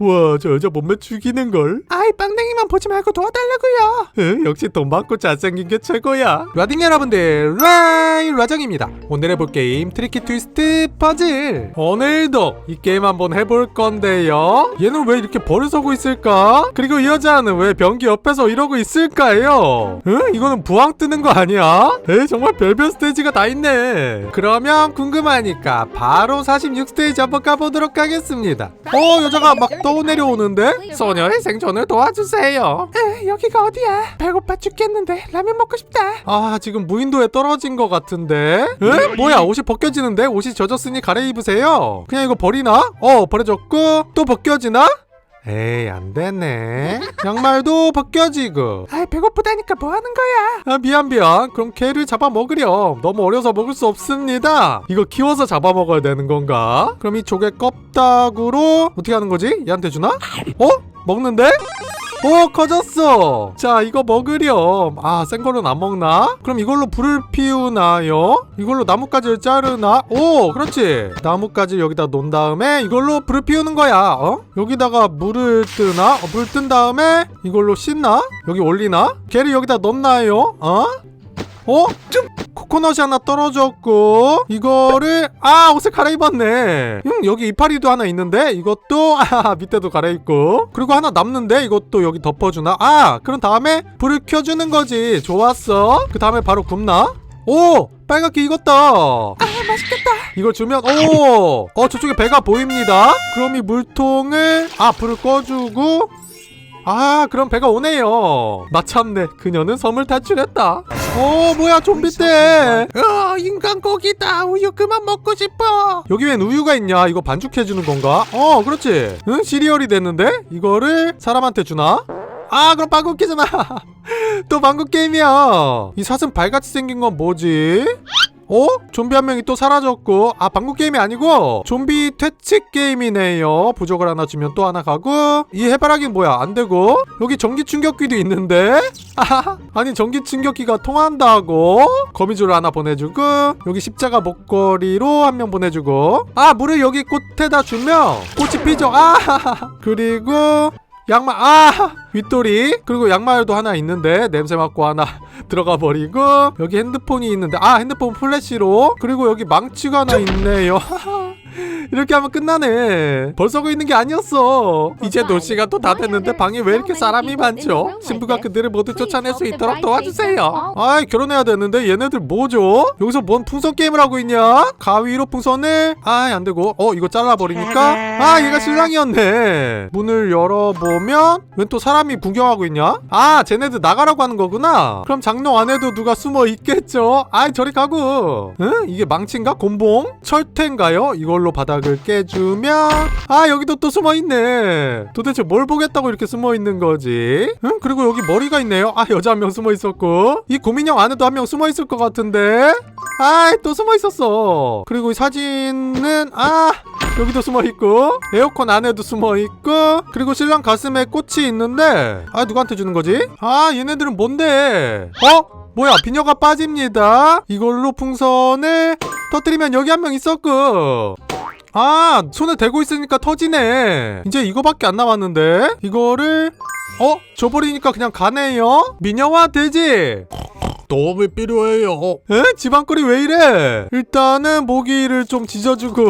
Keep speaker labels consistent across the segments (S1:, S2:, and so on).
S1: 와, 저 여자 몸매 죽이는걸. 아이, 빵댕이만 보지 말고 도와달라고요. 응, 역시 돈 많고 잘생긴 게 최고야. 라딩 여러분들, 라이 라정입니다. 오늘 해볼 게임 트리키 트위스트 퍼즐. 오늘도 이 게임 한번 해볼 건데요. 얘는 왜 이렇게 벌을 있을까? 그리고 이 여자는 왜 변기 옆에서 이러고 있을까요? 응? 이거는 부항 뜨는 거 아니야? 에이, 정말 별별 스테이지가 다 있네. 그러면 궁금하니까 바로 46스테이지 한번 가보도록 하겠습니다. 어, 여자가 막떠 내려오는데? 소녀의 생존을 도와주세요. 에, 여기가 어디야? 배고파 죽겠는데 라면 먹고 싶다. 아, 지금 무인도에 떨어진 것 같은데? 에? 뭐야, 옷이 벗겨지는데? 옷이 젖었으니 갈아입으세요. 그냥 이거 버리나? 어, 버려졌고, 또 벗겨지나? 에이 안 되네. 양말도 벗겨지고 아 배고프다니까 뭐 하는 거야? 아 미안 미안. 그럼 개를 잡아먹으렴. 너무 어려서 먹을 수 없습니다. 이거 키워서 잡아먹어야 되는 건가? 그럼 이 조개 껍데기로 어떻게 하는 거지? 얘한테 주나? 어? 먹는데 오 커졌어. 자 이거 먹으렴. 아 생거는 안 먹나? 그럼 이걸로 불을 피우나요? 이걸로 나뭇가지를 자르나? 오 그렇지. 나뭇가지를 여기다 놓은 다음에 이걸로 불을 피우는 거야 어? 여기다가 물을 뜨나? 어, 물뜬 다음에 이걸로 씻나? 여기 올리나? 걔를 여기다 넣나요? 어 어? 좀 코코넛이 하나 떨어졌고 이거를 아 옷을 갈아입었네. 음 여기 이파리도 하나 있는데 이것도 아 밑에도 갈아입고. 그리고 하나 남는데 이것도 여기 덮어주나? 아 그런 다음에 불을 켜주는 거지. 좋았어. 그 다음에 바로 굽나? 오 빨갛게 익었다. 아 맛있겠다. 이걸 주면 오 어 저쪽에 배가 보입니다. 그럼 이 물통을 아 불을 꺼주고 아 그럼 배가 오네요. 마참내 그녀는 섬을 탈출했다 어 뭐야 좀비 때. 어, 인간 고기다. 우유 그만 먹고 싶어. 여기 웬 우유가 있냐? 이거 반죽해주는 건가? 어 그렇지. 응 시리얼이 됐는데? 이거를 사람한테 주나? 아 그럼 방구 게잖아. 또 방구 게임이야. 이 사슴 발같이 생긴 건 뭐지 어? 좀비 한 명이 또 사라졌고. 아 방구 게임이 아니고 좀비 퇴치 게임이네요. 부적을 하나 주면 또 하나 가고. 이 해바라기는 뭐야? 안 되고. 여기 전기 충격기도 있는데? 아하하. 아니 전기 충격기가 통한다고? 거미줄을 하나 보내주고 여기 십자가 목걸이로 한 명 보내주고. 아 물을 여기 꽃에다 주면 꽃이 피죠. 아 그리고 양말 아 윗돌이. 그리고 양말도 하나 있는데 냄새 맡고 하나 들어가 버리고. 여기 핸드폰이 있는데 아 핸드폰 플래시로. 그리고 여기 망치가 하나 있네요 이렇게 하면 끝나네. 벌써 그 있는 게 아니었어. 이제 놀시가 또다 됐는데 방에 왜 이렇게 사람이 많죠? 신부가 그들을 모두 쫓아낼 수 있도록 도와주세요. 아이 결혼해야 되는데 얘네들 뭐죠? 여기서 뭔 풍선 게임을 하고 있냐? 가위로 풍선을? 아이 안 되고. 어 이거 잘라버리니까? 아 얘가 신랑이었네. 문을 열어보면 웬 또 사람이 구경하고 있냐? 아 쟤네들 나가라고 하는 거구나. 그럼 장롱 안에도 누가 숨어 있겠죠? 아이 저리 가고. 응? 이게 망치인가? 곤봉? 철퇴인가요? 이걸로 바닥을 깨주면 아 여기도 또 숨어 있네. 도대체 뭘 보겠다고 이렇게 숨어 있는 거지? 응? 그리고 여기 머리가 있네요. 아 여자 한 명 숨어 있었고. 이 고민형 안에도 한 명 숨어 있을 것 같은데? 아이 또 숨어 있었어. 그리고 이 사진은 아 여기도 숨어 있고. 에어컨 안에도 숨어 있고. 그리고 신랑 가슴에 꽃이 있는데 아 누구한테 주는 거지? 아 얘네들은 뭔데? 어? 뭐야 비녀가 빠집니다. 이걸로 풍선을 터뜨리면 여기 한 명 있었고 아 손에 대고 있으니까 터지네 이제 이거밖에 안 남았는데 이거를 어? 줘버리니까 그냥 가네요 미녀와 돼지 도움이 필요해요. 에? 집안꼴이 왜 이래? 일단은 모기를 좀 지져주고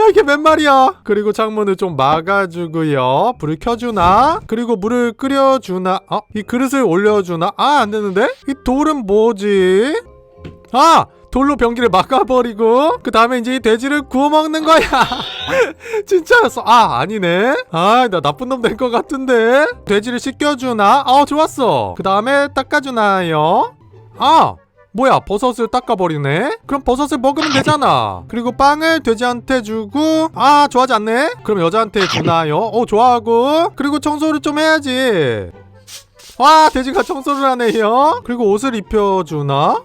S1: 야 이게 맨 말이야. 그리고 창문을 좀 막아주고요. 불을 켜주나? 그리고 물을 끓여주나? 어? 이 그릇을 올려주나? 아 안되는데? 이 돌은 뭐지? 아! 돌로 변기를 막아버리고 그 다음에 이제 이 돼지를 구워 먹는 거야. 진짜였어. 아 아니네. 아 나 나쁜 놈된것 같은데. 돼지를 씻겨주나? 어 좋았어. 그 다음에 닦아주나요? 아 뭐야 버섯을 닦아버리네? 그럼 버섯을 먹으면 되잖아. 그리고 빵을 돼지한테 주고 아 좋아하지 않네? 그럼 여자한테 주나요? 어 좋아하고. 그리고 청소를 좀 해야지. 와 돼지가 청소를 하네요. 그리고 옷을 입혀주나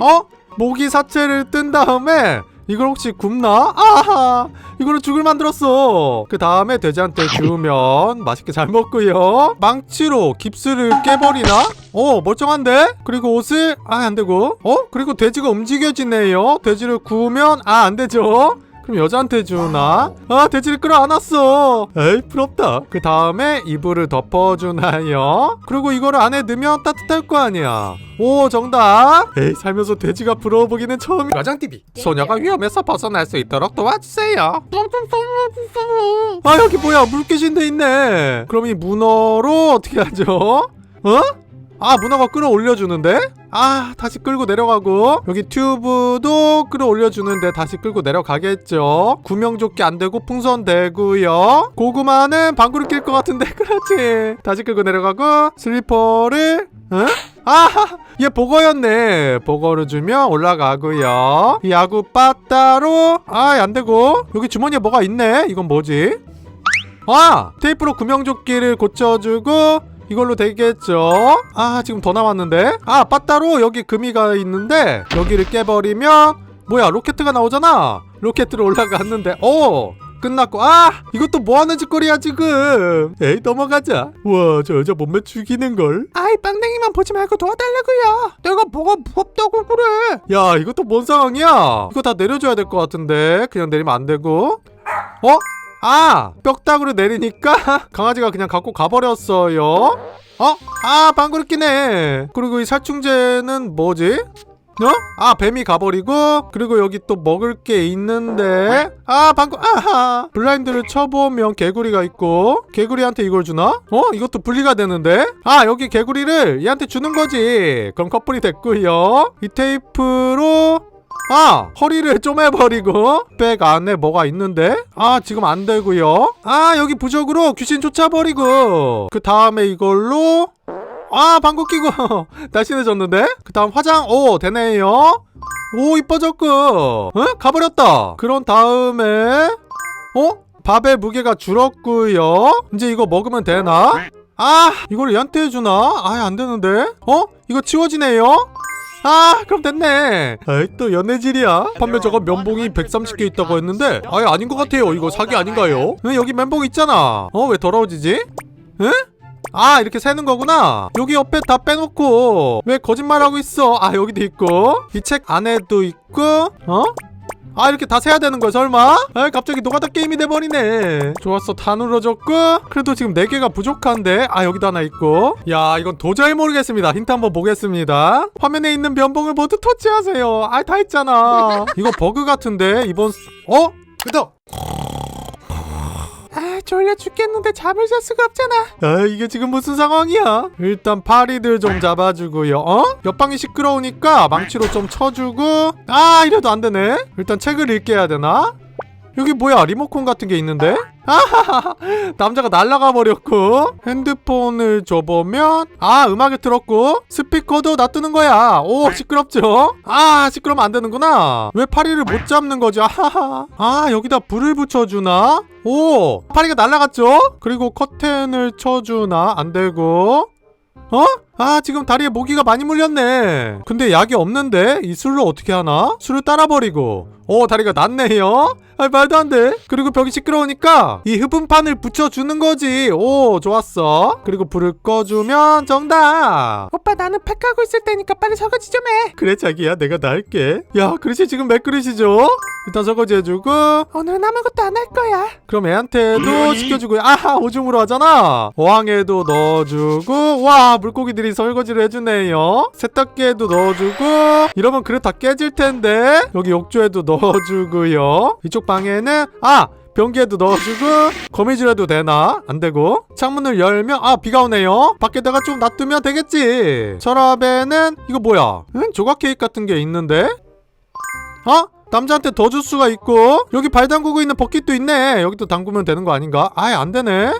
S1: 어? 모기 사체를 뜬 다음에 이걸 혹시 굽나? 아하 이거를 죽을 만들었어 그 다음에 돼지한테 주면 맛있게 잘 먹고요 망치로 깁스를 깨버리나? 어 멀쩡한데? 그리고 옷을 아 안 되고 어? 그리고 돼지가 움직여지네요 돼지를 구우면 아 안 되죠 그럼 여자한테 주나? 아 돼지를 끌어안았어. 에이 부럽다. 그 다음에 이불을 덮어주나요? 그리고 이거를 안에 넣으면 따뜻할 거 아니야. 오 정답. 에이 살면서 돼지가 부러워보기는 처음이 과장TV 소녀가 위험에서 벗어날 수 있도록 도와주세요. 아 여기 뭐야? 물귀신 돼 있네. 그럼 이 문어로 어떻게 하죠? 어? 아 문어가 끌어올려주는데? 아 다시 끌고 내려가고. 여기 튜브도 끌어올려주는데 다시 끌고 내려가겠죠. 구명조끼 안되고 풍선 되고요. 고구마는 방구를 낄 것 같은데. 그렇지. 다시 끌고 내려가고 슬리퍼를 응? 아얘 보거였네. 보거를 주면 올라가고요. 이 야구 빠따로. 아 안 되고. 여기 주머니에 뭐가 있네? 이건 뭐지? 아 테이프로 구명조끼를 고쳐주고 이걸로 되겠죠? 아 지금 더 남았는데? 아 빠따로 여기 금이가 있는데 여기를 깨버리면 뭐야 로켓트가 나오잖아. 로켓으로 올라갔는데. 오 끝났고. 아 이것도 뭐하는 짓거리야 지금? 에이 넘어가자. 우와 저 여자 몸매 죽이는걸. 아이 빵댕이만 보지 말고 도와달라고요. 내가 뭐가 무겁다고 그래. 야 이것도 뭔 상황이야? 이거 다 내려줘야 될 것 같은데. 그냥 내리면 안 되고. 어? 아! 뼈다구를 내리니까 강아지가 그냥 갖고 가버렸어요 어? 아 방구를 끼네 그리고 이 살충제는 뭐지? 어? 아 뱀이 가버리고 그리고 여기 또 먹을 게 있는데 아 방구 아하 블라인드를 쳐보면 개구리가 있고 개구리한테 이걸 주나? 어? 이것도 분리가 되는데? 아 여기 개구리를 얘한테 주는 거지 그럼 커플이 됐고요 이 테이프로 아 허리를 쪼매버리고 백 안에 뭐가 있는데 아 지금 안 되고요 아 여기 부적으로 귀신 쫓아버리고 그 다음에 이걸로 아 방구 끼고 날씬해졌는데 그 다음 화장 오 되네요 오 이뻐졌고 어? 가버렸다 그런 다음에 어? 밥의 무게가 줄었고요 이제 이거 먹으면 되나? 아 이걸 얘한테 해주나? 아예 안되는데 어? 이거 치워지네요? 아 그럼 됐네 아이 또 연애질이야 판매 저거 면봉이 130개 있다고 했는데 아예 아닌 것 같아요 이거 사기 아닌가요? 응, 여기 면봉 있잖아 어 왜 더러워지지? 응? 아 이렇게 세는 거구나 여기 옆에 다 빼놓고 왜 거짓말하고 있어 아 여기도 있고 이 책 안에도 있고 어? 아 이렇게 다 세야 되는 거야 설마? 아 갑자기 노가다 게임이 돼버리네. 좋았어 다 눌러줬고. 그래도 지금 4개가 부족한데. 아 여기도 하나 있고. 야 이건 도저히 모르겠습니다. 힌트 한번 보겠습니다. 화면에 있는 면봉을 모두 터치하세요. 아다 있잖아. 이거 버그 같은데 이번 스- 어? 끄덕 아 졸려 죽겠는데 잠을 잘 수가 없잖아 아 이게 지금 무슨 상황이야 일단 파리들 좀 잡아주고요 어? 옆방이 시끄러우니까 망치로 좀 쳐주고 아 이래도 안 되네 일단 책을 읽게 해야 되나? 여기 뭐야 리모컨 같은 게 있는데? 아하하 남자가 날아가 버렸고 핸드폰을 줘보면 아 음악을 틀었고 스피커도 놔두는 거야 오 시끄럽죠? 아 시끄러면 안 되는구나 왜 파리를 못 잡는 거지 아하하 아 여기다 불을 붙여주나? 오 파리가 날아갔죠? 그리고 커튼을 쳐주나? 안 되고 어? 아 지금 다리에 모기가 많이 물렸네. 근데 약이 없는데? 이 술로 어떻게 하나? 술을 따라 버리고. 오 다리가 낫네요. 아 말도 안돼. 그리고 벽이 시끄러우니까 이 흡음판을 붙여주는 거지. 오 좋았어. 그리고 불을 꺼주면 정답! 오빠 나는 팩 하고 있을 테니까 빨리 설거지 좀해. 그래 자기야. 내가 다 할게. 야 그릇이 지금 몇 그릇이죠? 일단 설거지 해주고. 오늘은 아무것도 안 할 거야. 그럼 애한테도 시켜주고. 아하 오줌으로 하잖아. 어항에도 넣어주고. 와 물고기들이 설거지를 해주네요. 세탁기에도 넣어주고 이러면 그릇 다 깨질 텐데. 여기 욕조에도 넣어주고요. 이쪽 방에는 아! 변기에도 넣어주고 거미줄에도 되나? 안 되고. 창문을 열면 아! 비가 오네요. 밖에다가 좀 놔두면 되겠지. 서랍에는 이거 뭐야? 응? 조각 케이크 같은 게 있는데? 어? 남자한테 더 줄 수가 있고 여기 발 담그고 있는 버킷도 있네. 여기도 담그면 되는 거 아닌가? 아예 안 되네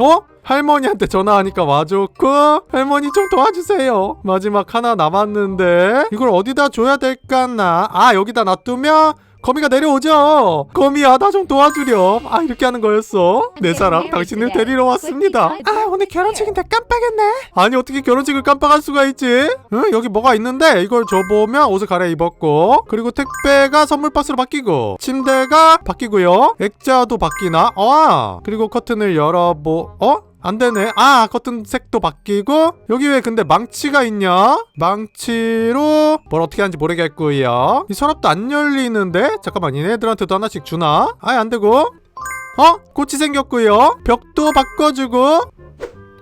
S1: 어? 할머니한테 전화하니까 와줬고 할머니 좀 도와주세요 마지막 하나 남았는데 이걸 어디다 줘야 될까나 아 여기다 놔두면 거미가 내려오죠? 거미야 나 좀 도와주렴. 아 이렇게 하는 거였어? 내 사랑? 당신을 데리러 왔습니다. 아 오늘 결혼식인데 깜빡했네. 아니 어떻게 결혼식을 깜빡할 수가 있지? 응 여기 뭐가 있는데? 이걸 줘보면 옷을 갈아입었고 그리고 택배가 선물 박스로 바뀌고 침대가 바뀌고요. 액자도 바뀌나? 아 그리고 커튼을 열어보 어? 안 되네. 아, 커튼 색도 바뀌고 여기 왜 근데 망치가 있냐? 망치로 뭘 어떻게 하는지 모르겠고요. 이 서랍도 안 열리는데 잠깐만 얘네들한테도 하나씩 주나? 아예 안 되고. 어? 꽃이 생겼고요. 벽도 바꿔주고.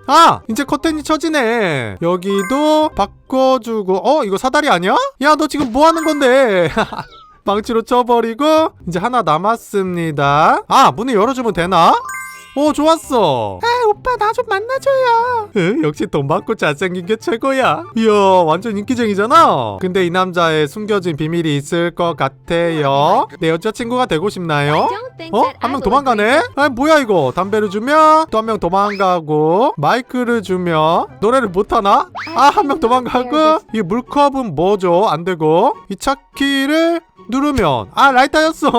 S1: 아 이제 커튼이 쳐지네 여기도 바꿔주고 어 이거 사다리 아니야? 야 너 지금 뭐 하는 건데 망치로 쳐버리고 이제 하나 남았습니다 아 문을 열어주면 되나? 오 좋았어. 아 오빠 나 좀 만나줘요. 에, 역시 돈 받고 잘생긴 게 최고야. 이야 완전 인기쟁이잖아. 근데 이 남자의 숨겨진 비밀이 있을 것 같아요. 내 여자친구가 되고 싶나요? 어? 한 명 도망가네? 아 뭐야 이거? 담배를 주면 또한 명 도망가고 마이크를 주면 노래를 못하나? 아 한 명 도망가고? 이 물컵은 뭐죠? 안되고. 이 차키를 누르면. 아 라이터였어.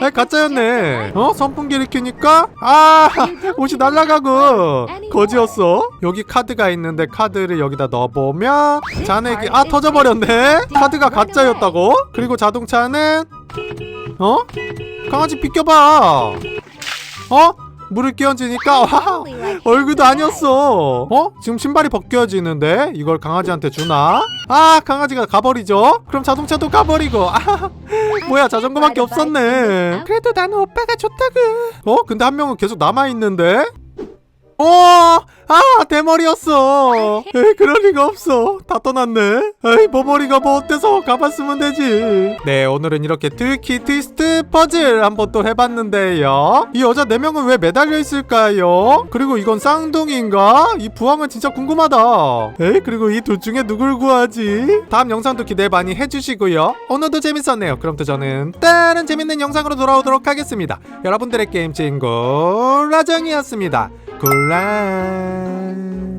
S1: 아 가짜였네. 어? 선풍기를 켜니까? 아 옷이 날아가고. 거지였어. 여기 카드가 있는데 카드를 여기다 넣어보면 잔액이 아 터져버렸네. 카드가 가짜였다고? 그리고 자동차는? 어? 강아지 비껴봐. 어? 물을 끼얹으니까 와 얼굴도 아니었어. 어? 지금 신발이 벗겨지는데 이걸 강아지한테 주나? 아 강아지가 가버리죠. 그럼 자동차도 가버리고. 아 뭐야 자전거밖에 없었네. 그래도 나는 오빠가 좋다고. 어? 근데 한 명은 계속 남아있는데? 어! 아 대머리였어. 에이 그럴 리가 없어. 다 떠났네. 에이 머머리가 뭐 어때서 가봤으면 되지. 네 오늘은 이렇게 트위키 트위스트 퍼즐 한번 또 해봤는데요. 이 여자 4명은 왜 매달려 있을까요? 그리고 이건 쌍둥이인가? 이 부항은 진짜 궁금하다. 에이 그리고 이 둘 중에 누굴 구하지? 다음 영상도 기대 많이 해주시고요. 오늘도 재밌었네요. 그럼 또 저는 다른 재밌는 영상으로 돌아오도록 하겠습니다. 여러분들의 게임 친구 라정이었습니다 Chocolate.